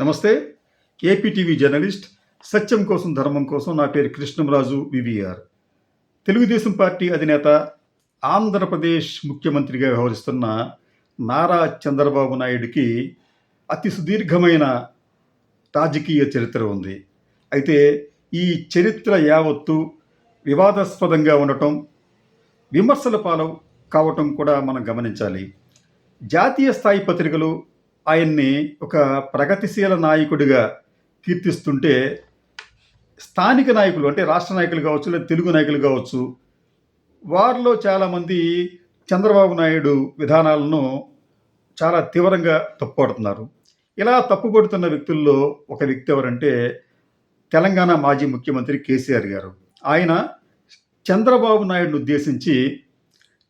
నమస్తే. APTV journalist సత్యం కోసం ధర్మం కోసం నా పేరు కృష్ణంరాజు వివిఆర్. తెలుగుదేశం పార్టీ అధినేత ఆంధ్రప్రదేశ్ ముఖ్యమంత్రిగా వ్యవహరిస్తున్న నారా చంద్రబాబు నాయుడికి అతి సుదీర్ఘమైన రాజకీయ చరిత్ర ఉంది. అయితే ఈ చరిత్ర యావత్తు వివాదాస్పదంగా ఉండటం విమర్శల పాలు కావటం కూడా మనం గమనించాలి. జాతీయ స్థాయి పత్రికలు ఆయన్ని ఒక ప్రగతిశీల నాయకుడిగా కీర్తిస్తుంటే స్థానిక నాయకులు అంటే రాష్ట్ర నాయకులు కావచ్చు లేదా తెలుగు నాయకులు కావచ్చు వారిలో చాలామంది చంద్రబాబు నాయుడు విధానాలను చాలా తీవ్రంగా తప్పుపడుతున్నారు. ఇలా తప్పుపడుతున్న వ్యక్తుల్లో ఒక వ్యక్తి ఎవరంటే తెలంగాణ మాజీ ముఖ్యమంత్రి కేసీఆర్ గారు. ఆయన చంద్రబాబు నాయుడును ఉద్దేశించి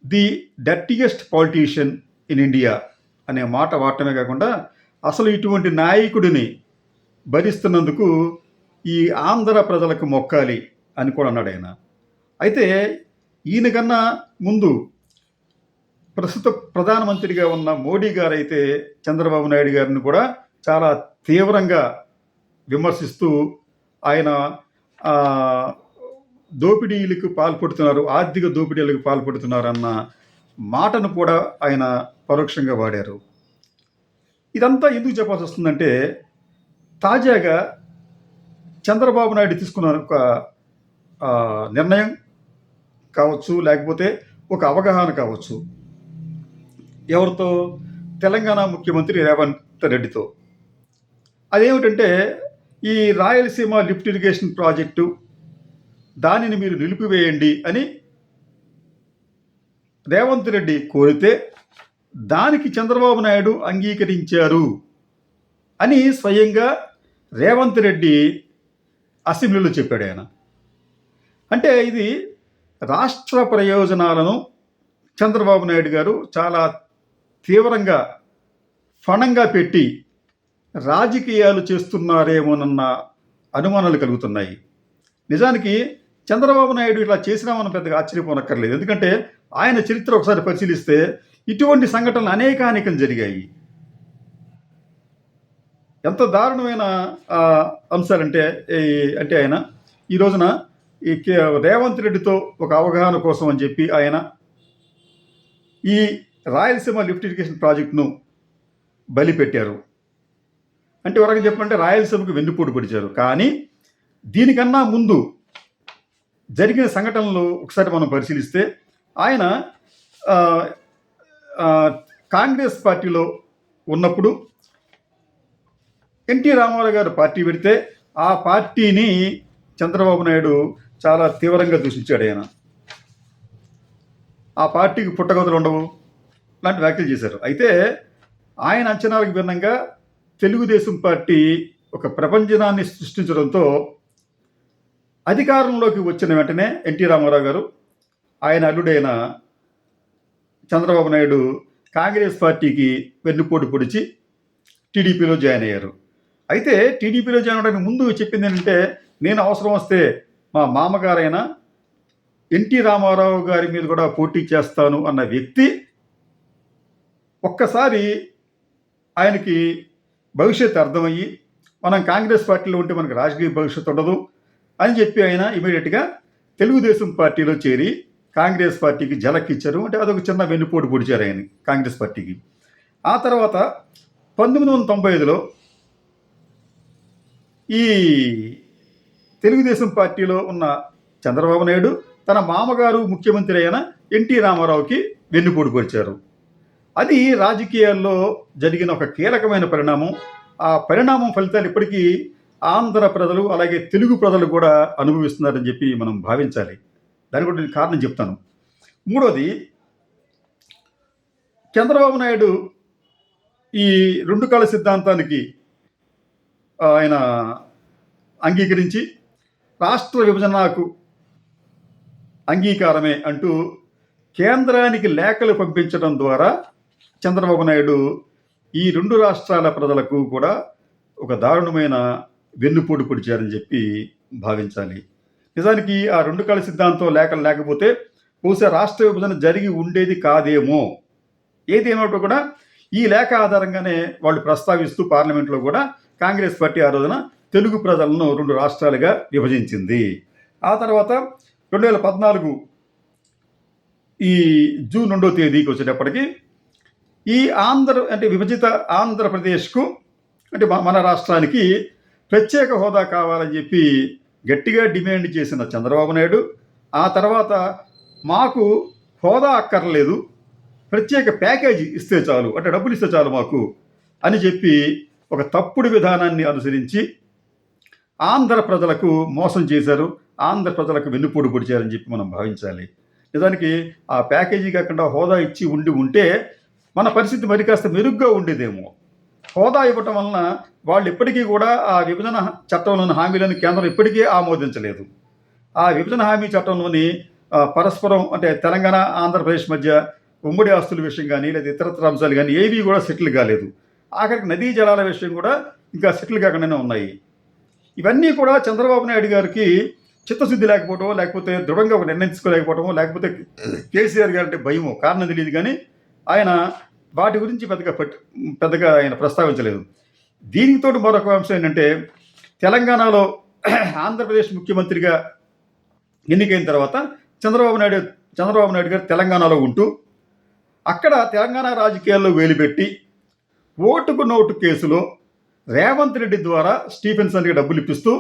the dirtiest politician in India అనే మాట వాడటమే కాకుండా అసలు ఇటువంటి నాయకుడిని భరిస్తున్నందుకు ఈ ఆంధ్ర ప్రజలకు మొక్కాలి అని కూడా అన్నాడు ఆయన. అయితే ఈయన కన్నా ముందు ప్రస్తుత ప్రధానమంత్రిగా ఉన్న మోడీ గారైతే చంద్రబాబు నాయుడు గారిని కూడా చాలా తీవ్రంగా విమర్శిస్తూ ఆయన దోపిడీలకు పాల్పడుతున్నారు ఆర్థిక దోపిడీలకు పాల్పడుతున్నారు అన్న మాటను కూడా ఆయన పరోక్షంగా వాడారు. ఇదంతా ఎందుకు చెప్పాల్సి వస్తుందంటే తాజాగా చంద్రబాబు నాయుడు తీసుకున్న ఒక నిర్ణయం కావచ్చు లేకపోతే ఒక అవగాహన కావచ్చు. ఎవరితో? తెలంగాణ ముఖ్యమంత్రి రేవంత్ రెడ్డితో. అదేమిటంటే ఈ రాయలసీమ లిఫ్ట్ ఇరిగేషన్ ప్రాజెక్టు దానిని మీరు నిలిపివేయండి అని రేవంత్ రెడ్డి కోరితే దానికి చంద్రబాబు నాయుడు అంగీకరించారు అని స్వయంగా రేవంత్ రెడ్డి అసెంబ్లీలో చెప్పాడు ఆయన. అంటే ఇది రాష్ట్ర ప్రయోజనాలను చంద్రబాబు నాయుడు గారు చాలా తీవ్రంగా ఫణంగా పెట్టి రాజకీయాలు చేస్తున్నారేమోనన్న అనుమానాలు కలుగుతున్నాయి. నిజానికి చంద్రబాబు నాయుడు ఇలా చేసినామని పెద్దగా ఆశ్చర్యపోనక్కర్లేదు. ఎందుకంటే ఆయన చరిత్ర ఒకసారి పరిశీలిస్తే ఇటువంటి సంఘటనలు అనేకానేకం జరిగాయి. ఎంత దారుణమైన అంశాలంటే అంటే ఆయన ఈ రోజున ఈ కే- రేవంత్ రెడ్డితో ఒక అవగాహన కోసం అని చెప్పి ఆయన ఈ రాయలసీమ లిఫ్ట్ ఇరిగేషన్ ప్రాజెక్టును బలిపెట్టారు. అంటే వరకు చెప్పంటే రాయలసీమకు వెన్నుపోటు పొడిచారు. కానీ దీనికన్నా ముందు జరిగిన సంఘటనలు ఒకసారి మనం పరిశీలిస్తే ఆయన కాంగ్రెస్ పార్టీలో ఉన్నప్పుడు ఎన్టీ రామారావు గారు పార్టీ పెడితే ఆ పార్టీని చంద్రబాబు నాయుడు చాలా తీవ్రంగా దూషించాడు ఆయన. ఆ పార్టీకి పుట్టగతులు ఉండవు లాంటి వ్యాఖ్యలు చేశారు. అయితే ఆయన అంచనాలకు భిన్నంగా తెలుగుదేశం పార్టీ ఒక ప్రపంచనాన్ని సృష్టించడంతో అధికారంలోకి వచ్చిన వెంటనే ఎన్టీ రామారావు గారు ఆయన అల్లుడైన చంద్రబాబు నాయుడు కాంగ్రెస్ పార్టీకి వెన్నుపోటు పొడిచి టీడీపీలో జాయిన్ అయ్యారు. అయితే టీడీపీలో జాయిన్ అవడానికి ముందు చెప్పింది ఏంటంటే నేను అవసరం వస్తే మా మామగారైన ఎన్టీ రామారావు గారి మీద కూడా పోటీ చేస్తాను అన్న వ్యక్తి ఒక్కసారి ఆయనకి భవిష్యత్తు అర్థమయ్యి మనం కాంగ్రెస్ పార్టీలో ఉంటే మనకు రాజకీయ భవిష్యత్తు ఉండదు అని చెప్పి ఆయన ఇమీడియట్గా తెలుగుదేశం పార్టీలో చేరి కాంగ్రెస్ పార్టీకి జలక్కిచ్చారు అంటే అదొక చిన్న వెన్నుపోటు పొడిచారు ఆయన కాంగ్రెస్ పార్టీకి. ఆ తర్వాత పంతొమ్మిది వందల తొంభై ఐదులో ఈ తెలుగుదేశం పార్టీలో ఉన్న చంద్రబాబు నాయుడు తన మామగారు ముఖ్యమంత్రి అయిన ఎన్టీ రామారావుకి వెన్నుపోటు పొడిచారు. అది రాజకీయాల్లో జరిగిన ఒక కీలకమైన పరిణామం. ఆ పరిణామం ఫలితాలు ఇప్పటికీ ఆంధ్ర ప్రజలు అలాగే తెలుగు ప్రజలు కూడా అనుభవిస్తున్నారని చెప్పి మనం భావించాలి. దాని కూడా నేను కారణం చెప్తాను. మూడోది చంద్రబాబు నాయుడు ఈ రెండు కాల సిద్ధాంతానికి ఆయన అంగీకరించి రాష్ట్ర విభజనకు అంగీకారమే అంటూ కేంద్రానికి లేఖలు పంపించడం ద్వారా చంద్రబాబు నాయుడు ఈ రెండు రాష్ట్రాల ప్రజలకు కూడా ఒక దారుణమైన వెన్నుపోటు పొడిచారని చెప్పి భావించాలి. నిజానికి ఆ రెండు కాళ్ళ సిద్ధాంతం లేఖలు లేకపోతే బహుశా రాష్ట్ర విభజన జరిగి ఉండేది కాదేమో. ఏది ఏమిటో కూడా ఈ లేఖ ఆధారంగానే వాళ్ళు ప్రస్తావిస్తూ పార్లమెంట్లో కూడా కాంగ్రెస్ పార్టీ ఆ రోజున తెలుగు ప్రజలను రెండు రాష్ట్రాలుగా విభజించింది. ఆ తర్వాత రెండు వేల పద్నాలుగు ఈ జూన్ రెండో తేదీకి వచ్చేటప్పటికి ఈ ఆంధ్ర అంటే విభజిత ఆంధ్రప్రదేశ్కు అంటే మన రాష్ట్రానికి ప్రత్యేక హోదా కావాలని చెప్పి గట్టిగా డిమాండ్ చేసిన చంద్రబాబు నాయుడు ఆ తర్వాత మాకు హోదా అక్కర్లేదు ప్రత్యేక ప్యాకేజీ ఇస్తే చాలు అంటే డబ్బులు ఇస్తే చాలు మాకు అని చెప్పి ఒక తప్పుడు విధానాన్ని అనుసరించి ఆంధ్ర ప్రజలకు మోసం చేశారు ఆంధ్ర ప్రజలకు వెన్నుపోటు పొడిచారని చెప్పి మనం భావించాలి. నిజానికి ఆ ప్యాకేజీ కాకుండా హోదా ఇచ్చి ఉండి ఉంటే మన పరిస్థితి మరి కాస్త మెరుగ్గా ఉండేదేమో. హోదా ఇవ్వటం వలన వాళ్ళు ఇప్పటికీ కూడా ఆ విభజన చట్టంలోని హామీలను కేంద్రం ఇప్పటికీ ఆమోదించలేదు. ఆ విభజన హామీ చట్టంలోని పరస్పరం అంటే తెలంగాణ ఆంధ్రప్రదేశ్ మధ్య ఉమ్మడి ఆస్తుల విషయం కానీ లేదా ఇతరత్ర అంశాలు కానీ ఏవి కూడా సెటిల్ కాలేదు. ఆఖరికి నదీ జలాల విషయం కూడా ఇంకా సెటిల్ కాకుండానే ఉన్నాయి. ఇవన్నీ కూడా చంద్రబాబు నాయుడు గారికి చిత్తశుద్ధి లేకపోవటం లేకపోతే దృఢంగా ఒక నిర్ణయం లేకపోతే కేసీఆర్ గారు అంటే భయమో కారణం తెలియదు కానీ ఆయన వాటి గురించి పెద్దగా పెద్దగా ఆయన ప్రస్తావించలేదు. దీనితో మరొక అంశం ఏంటంటే తెలంగాణలో ఆంధ్రప్రదేశ్ ముఖ్యమంత్రిగా ఎన్నికైన తర్వాత చంద్రబాబు నాయుడు చంద్రబాబు నాయుడు గారు తెలంగాణలో ఉంటూ అక్కడ తెలంగాణ రాజకీయాల్లో వేలుపెట్టి ఓటుకు నోటు కేసులో రేవంత్ రెడ్డి ద్వారా స్టీఫెన్సన్కి డబ్బులు ఇప్పిస్తూ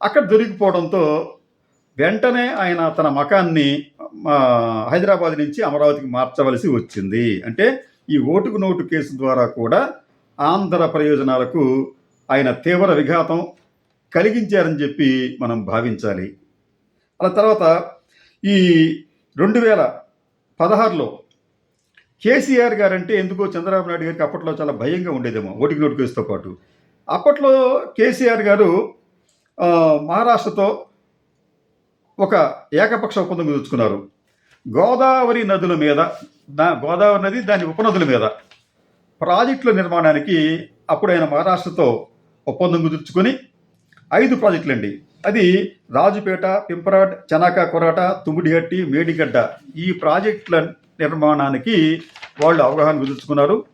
అక్కడ దొరికిపోవడంతో వెంటనే ఆయన తన మకాన్ని హైదరాబాద్ నుంచి అమరావతికి మార్చవలసి వచ్చింది. అంటే ఈ ఓటుకు నోటు కేసు ద్వారా కూడా ఆంధ్ర ప్రయోజనాలకు ఆయన తీవ్ర విఘాతం కలిగించారని చెప్పి మనం భావించాలి. అలా తర్వాత ఈ రెండు వేల పదహారులో కేసీఆర్ గారంటే ఎందుకో చంద్రబాబు నాయుడు గారికి అప్పట్లో చాలా భయంగా ఉండేదేమో ఓటింగ్ నోటు కేసుతో పాటు. అప్పట్లో కేసీఆర్ గారు మహారాష్ట్రతో ఒక ఏకపక్ష ఒప్పందం కుదుర్చుకున్నారు గోదావరి నదుల మీద దా గోదావరి నది దాని ఉపనదుల మీద. ప్రాజెక్టుల నిర్మాణానికి అప్పుడు ఆయన మహారాష్ట్రతో ఒప్పందం కుదుర్చుకొని ఐదు ప్రాజెక్టులండి. అది రాజుపేట పింపరాడ్ చనాకా కొరాట తుమ్మిడిహట్టి మేడిగడ్డ ఈ ప్రాజెక్టుల నిర్మాణానికి వాళ్ళు అవగాహన కుదుర్చుకున్నారు.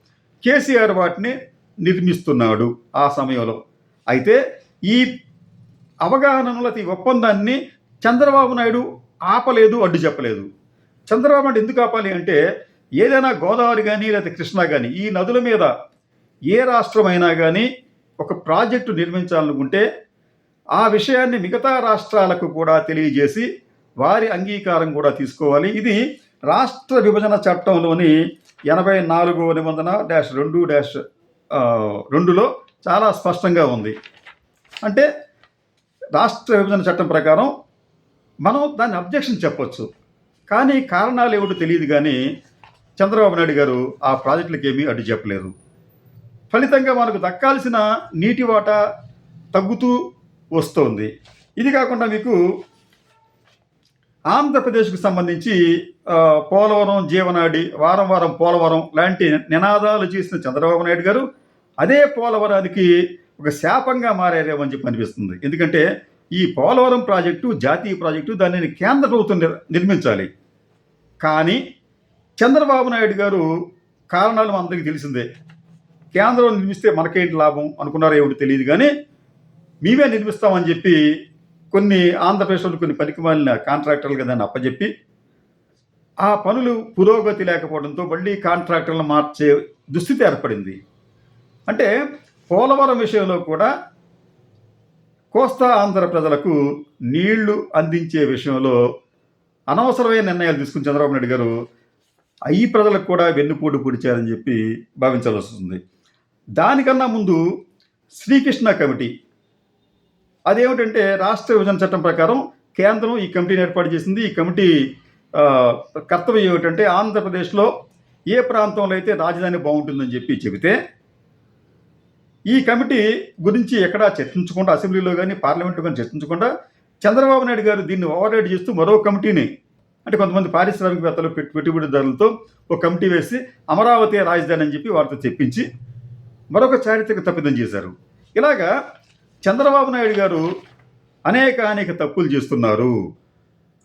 కేసీఆర్ వాటిని నిర్మిస్తున్నాడు ఆ సమయంలో. అయితే ఈ అవగాహనలో ఈ ఒప్పందాన్ని చంద్రబాబు నాయుడు ఆపలేదు అడ్డు చెప్పలేదు. చంద్రబాబు నాయుడు ఎందుకు ఆపాలి అంటే ఏదైనా గోదావరి కానీ లేదా కృష్ణా కానీ ఈ నదుల మీద ఏ రాష్ట్రమైనా కానీ ఒక ప్రాజెక్టు నిర్మించాలనుకుంటే ఆ విషయాన్ని మిగతా రాష్ట్రాలకు కూడా తెలియజేసి వారి అంగీకారం కూడా తీసుకోవాలి. ఇది రాష్ట్ర విభజన చట్టంలోని ఎనభై నాలుగో నిబంధన డాష్ రెండు డాష్ రెండులో చాలా స్పష్టంగా ఉంది. అంటే రాష్ట్ర విభజన చట్టం ప్రకారం మనం దాన్ని అబ్జెక్షన్ చెప్పొచ్చు. కానీ కారణాలు ఏమిటో తెలియదు కానీ చంద్రబాబు నాయుడు గారు ఆ ప్రాజెక్టులకు ఏమీ అడ్డు చెప్పలేదు. ఫలితంగా మనకు దక్కాల్సిన నీటి వాటా తగ్గుతూ వస్తోంది. ఇది కాకుండా మీకు ఆంధ్రప్రదేశ్కు సంబంధించి పోలవరం జీవనాడి వారం వారం పోలవరం లాంటి నినాదాలు చేసిన చంద్రబాబు నాయుడు గారు అదే పోలవరానికి ఒక శాపంగా మారారేమని చెప్పి అనిపిస్తుంది. ఎందుకంటే ఈ పోలవరం ప్రాజెక్టు జాతీయ ప్రాజెక్టు దానిని కేంద్ర ప్రభుత్వం నిర్మించాలి. కానీ చంద్రబాబు నాయుడు గారు కారణాలు మనందరికీ తెలిసిందే. కేంద్రం నిర్మిస్తే మనకేంటి లాభం అనుకున్నారో ఏమిటి తెలియదు కానీ మేమే నిర్మిస్తామని చెప్పి కొన్ని ఆంధ్రప్రదేశ్లో కొన్ని పనికిమాలిన కాంట్రాక్టర్లుగా దాన్ని అప్పచెప్పి ఆ పనులు పురోగతి లేకపోవడంతో మళ్ళీ కాంట్రాక్టర్లను మార్చే దుస్థితి ఏర్పడింది. అంటే పోలవరం విషయంలో కూడా కోస్తా ఆంధ్ర ప్రజలకు నీళ్ళు అందించే విషయంలో అనవసరమైన నిర్ణయాలు తీసుకుని చంద్రబాబు నాయుడు గారు ఈ ప్రజలకు కూడా వెన్నుపోటు పొడిచారని చెప్పి భావించాల్సి వస్తుంది. దానికన్నా ముందు శ్రీకృష్ణ కమిటీ. అదేమిటంటే రాష్ట్ర విభజన చట్టం ప్రకారం కేంద్రం ఈ కమిటీని ఏర్పాటు చేసింది. ఈ కమిటీ కర్తవ్యం ఏమిటంటే ఆంధ్రప్రదేశ్లో ఏ ప్రాంతంలో అయితే రాజధాని బాగుంటుందని చెప్పి చెబితే ఈ కమిటీ గురించి ఎక్కడా చర్చించకుండా అసెంబ్లీలో కానీ పార్లమెంట్లో కానీ చర్చించకుండా చంద్రబాబు నాయుడు గారు దీన్ని ఓవర్రైడ్ చేస్తూ మరో కమిటీని అంటే కొంతమంది పారిశ్రామికవేత్తలు పెట్టు పెట్టుబడిదారులతో ఒక కమిటీ వేసి అమరావతి రాజధాని అని చెప్పి వారితో చెప్పించి మరొక చారిత్రక తప్పిదం చేశారు. ఇలాగా చంద్రబాబు నాయుడు గారు అనేక అనేక తప్పులు చేస్తున్నారు.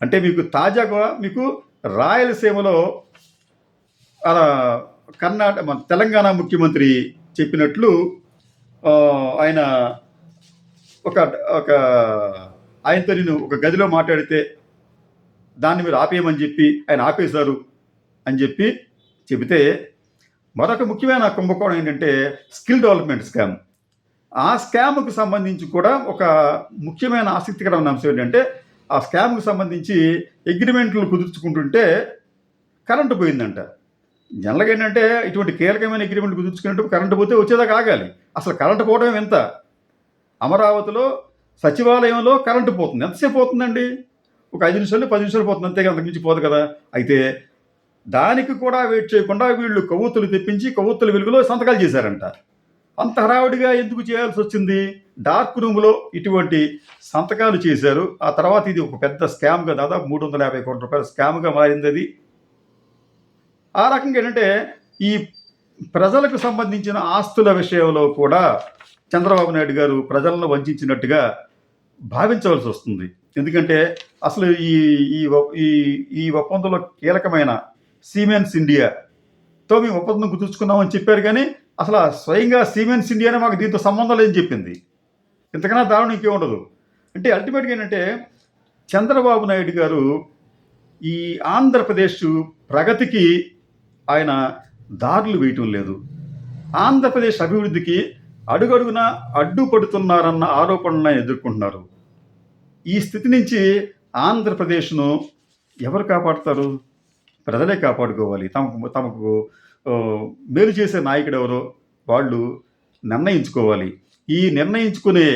అంటే మీకు తాజాగా మీకు రాయలసీమలో అలా కర్ణాటక మన తెలంగాణ ముఖ్యమంత్రి చెప్పినట్లు ఆయన ఒక ఒక ఆయనతో నేను ఒక గదిలో మాట్లాడితే దాన్ని మీరు ఆపేయమని చెప్పి ఆయన ఆపేశారు అని చెప్పి చెబితే మరొక ముఖ్యమైన కుంభకోణం ఏంటంటే స్కిల్ డెవలప్మెంట్ స్కామ్. ఆ స్కామ్కు సంబంధించి కూడా ఒక ముఖ్యమైన ఆసక్తికరమైన అంశం ఏంటంటే ఆ స్కామ్కు సంబంధించి అగ్రిమెంట్లు కుదుర్చుకుంటుంటే కరెంటు పోయిందంట. జనరల్గా ఏంటంటే ఇటువంటి కీలకమైన అగ్రిమెంట్ కుదుర్చుకున్నట్టు కరెంటు పోతే వచ్చేదాకా ఆగాలి. అసలు కరెంటు పోవడం ఎంత? అమరావతిలో సచివాలయంలో కరెంటు పోతుంది. ఎంతసేపు పోతుందండి? ఒక ఐదు నిమిషాలు పది నిమిషాలు పోతుంది. అంతే అంతకు మించి పోదు కదా. అయితే దానికి కూడా వెయిట్ చేయకుండా వీళ్ళు కొవ్వొత్తులు తెప్పించి కొవ్వొత్తుల వెలుగులో సంతకాలు చేశారంట. అంత హడావుడిగా ఎందుకు చేయాల్సి వచ్చింది? డార్క్ రూమ్లో ఇటువంటి సంతకాలు చేశారు. ఆ తర్వాత ఇది ఒక పెద్ద స్కామ్గా దాదాపు మూడు వందల యాభై కోట్ల రూపాయల స్కామ్గా మారింది అది. ఆ రకంగా ఏంటంటే ఈ ప్రజలకు సంబంధించిన ఆస్తుల విషయంలో కూడా చంద్రబాబు నాయుడు గారు ప్రజలను వంచినట్టుగా భావించవలసి వస్తుంది. ఎందుకంటే అసలు ఈ ఈ ఒ- ఈ ఈ ఒప్పందంలో కీలకమైన సీమెన్స్ ఇండియాతో మేము ఒప్పందం కుదుర్చుకున్నామని చెప్పారు కానీ అసలు స్వయంగా సీమెన్స్ ఇండియానే మాకు దీంతో సంబంధం లేదని చెప్పింది. ఇంతకన్నా దారుణం ఇంకేం ఉండదు. అంటే అల్టిమేట్గా ఏంటంటే చంద్రబాబు నాయుడు గారు ఈ ఆంధ్రప్రదేశ్ ప్రగతికి ఆయన దారులు వేయటం లేదు. ఆంధ్రప్రదేశ్ అభివృద్ధికి అడుగడుగున అడ్డుపడుతున్నారన్న ఆరోపణలను ఎదుర్కొంటున్నారు. ఈ స్థితి నుంచి ఆంధ్రప్రదేశ్ను ఎవరు కాపాడుతారు? ప్రజలే కాపాడుకోవాలి. తమకు తమకు మేలు చేసే నాయకుడు ఎవరో? వాళ్ళు నిర్ణయించుకోవాలి. ఈ నిర్ణయించుకునే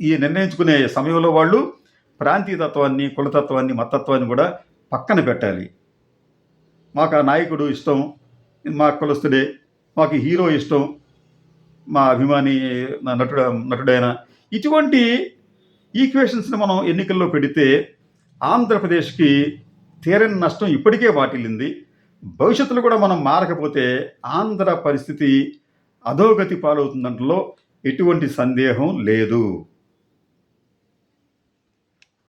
ఈ నిర్ణయించుకునే సమయంలో వాళ్ళు ప్రాంతీయతత్వాన్ని కులతత్వాన్ని మతత్వాన్ని కూడా పక్కన పెట్టాలి. మాకు ఆ నాయకుడు ఇష్టం మా కులస్తుడే మాకు హీరో ఇష్టం మా అభిమాని నటుడు నటుడైన ఇటువంటి ఈక్వేషన్స్ని మనం ఎన్నికల్లో పెడితే ఆంధ్రప్రదేశ్కి తీరని నష్టం ఇప్పటికే వాటిల్లింది. భవిష్యత్తులో కూడా మనం మారకపోతే ఆంధ్ర పరిస్థితి అధోగతి పాలవుతుందంటలో ఎటువంటి సందేహం లేదు.